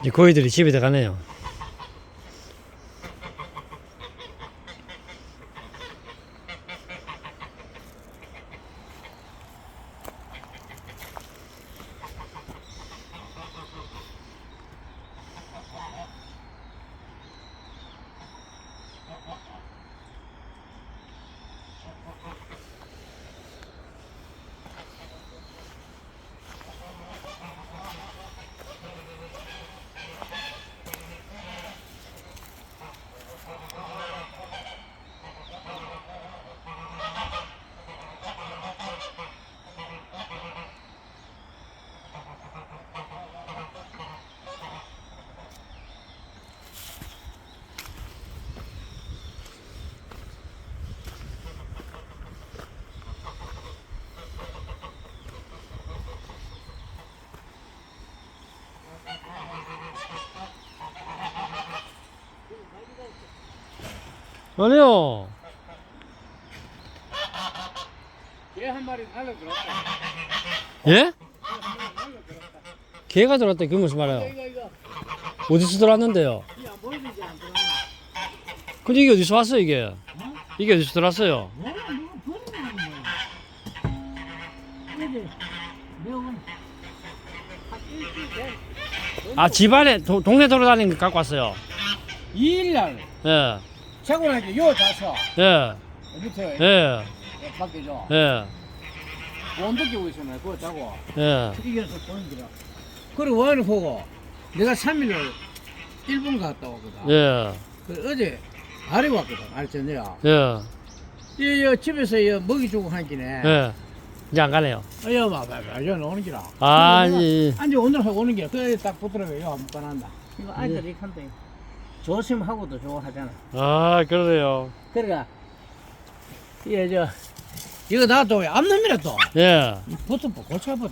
이제 고이들이 집에 들어가네요. 아니요. 개한 마리 날려 들었다. 예? 개가 들어왔다. 그 무슨 말이에요? 이거 이거 어디서 들어왔는데요? 이안 보이지 안 들었나? 근데 이게 어디서 왔어요, 이게? 이게 어디서 들어왔어요? 뭐야 누가 버리는 거야? 이게 매운 한 일주일 된 아, 집안에, 도- 동네 돌아다니는 거 갖고 왔어요. 2일날 예, 자고 나니까 요 자서 예, 밑에 예, 밖에죠. 예, 원도 끼고 있었네. 그거 자고 예. 이겨서 보는 기라. 그리고 원을 보고 내가 3일을 일본 갔다 오거든. 예, 그 어제 아래 왔거든. 알잖아요. 예, 이, 이 집에서 이 먹이 주고 한 끼네. 예. 이제 안 가네요. 어여 봐봐. 여 오는 기라. 아, 그래서 이, 안지 오늘 하고 오는 기라. 그래 딱 붙더라고요. 요 한번 꺼난다. 이거 아이들이 한대 조심하고도 좋아하잖아. 아, 그러네요. 그러니까 이게 저 이거 나도 암놈이라 또 예. 붙어 고쳐버려.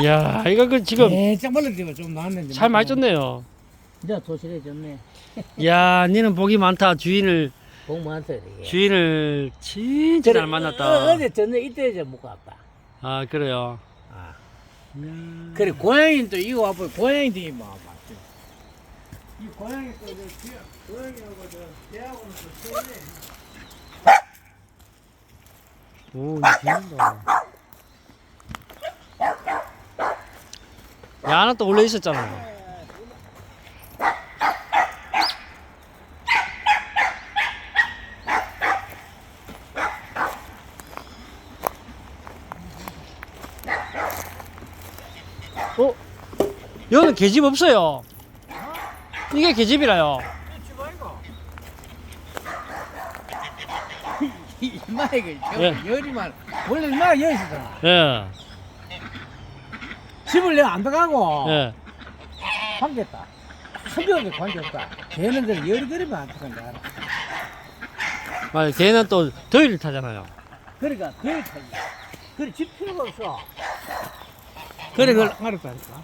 이야, 이거 그 지금 네, 벌레 좀 나왔는데. 잘 많이 쪘네요. 이제 도실해졌네. 이야, 니는 복이 많다. 주인을, 복 많다 이게. 주인을 진짜 잘 어, 만났다. 어제 전에 이때 이제 못 갔다. 아, 그래요. 아. 그래 고양이 또 이거 와보 고양이도 이 뭐. 이 고양이 또저 뒤에 고양이하고 저 개하고는 또 서네. 오, 이거 재밌다. 야, 하나 또 원래 있었잖아. 어? 여기는 계집 없어요. 이게 계집이라요. 집 아이가. 이마 이거 예. 열이만 원래 이마 열 있었잖아. 예, 집을 내가 안 들어가고 예. 관계다. 한병에 관계없다. 걔네들 열이 그리면 안 들어간다. 알아. 맞아, 걔는 또 더위를 타잖아요. 그러니까 그걸 타지. 그래 집 필요가 없어. 그래 그걸 알았다니까.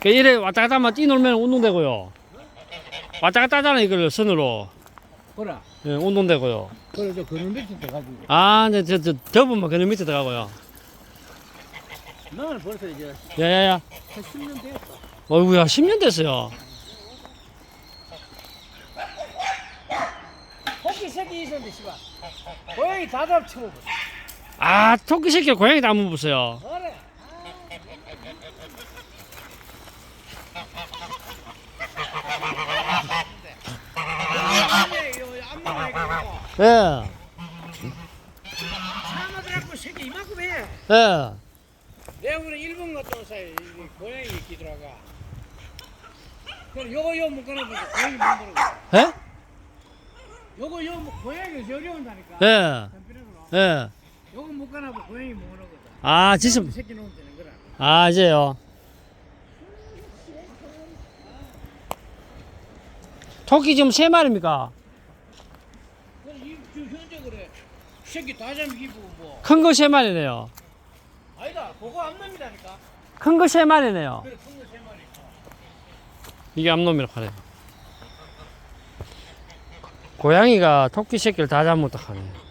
그 이래 왔다 갔다 하면 뛰놀면 운동되고요. 왔다 갔다 하잖아, 이걸 선으로. 그래. 예, 운동되고요. 그래 저 그런 밑에 돼가지고. 아, 네, 저, 저, 더우면 그늘 밑에 들어가고요. 나는 벌써 이제 야야야. 한 10년 되었어. 어이구야, 10년 됐어요. 토끼 새끼 있었는데 씨발. 고양이 다 잡치고. 아, 토끼 새끼 고양이 다 한번 보세요. 그래. 예, 사마들하고 새끼 이만큼 해. 예. 내가 오늘 일본 갔다 온 사이 이 고양이 있기더라가. 그럼 요거 요 묶어놔보자. 고양이 만들어. 예? 요거 요 뭐- 고양이 저리 온다니까. 예. 예. 요거 묶어놔보 고양이 먹으라거든. 아, 지금, 새끼 놓으면 되는 거라. 아, 이제요. 토끼 지금 세 마리입니까? 그래 이 지금 현재 그래. 새끼 다 잠기고 뭐. 큰거세 마리네요. 아니다. 그거 암놈이라니까. 큰거세 마리네요. 그래 큰거 세 마리. 이게 암놈이라고 하네요. 고양이가 토끼 새끼를 다 잡았다 하네.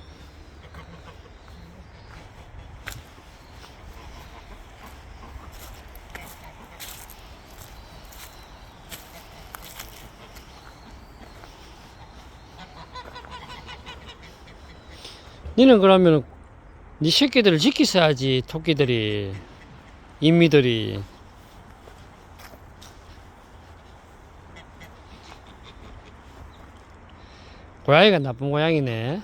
니는 그러면 니 새끼들을 지키셔야지 토끼들이 인미들이. 고양이가 나쁜 고양이네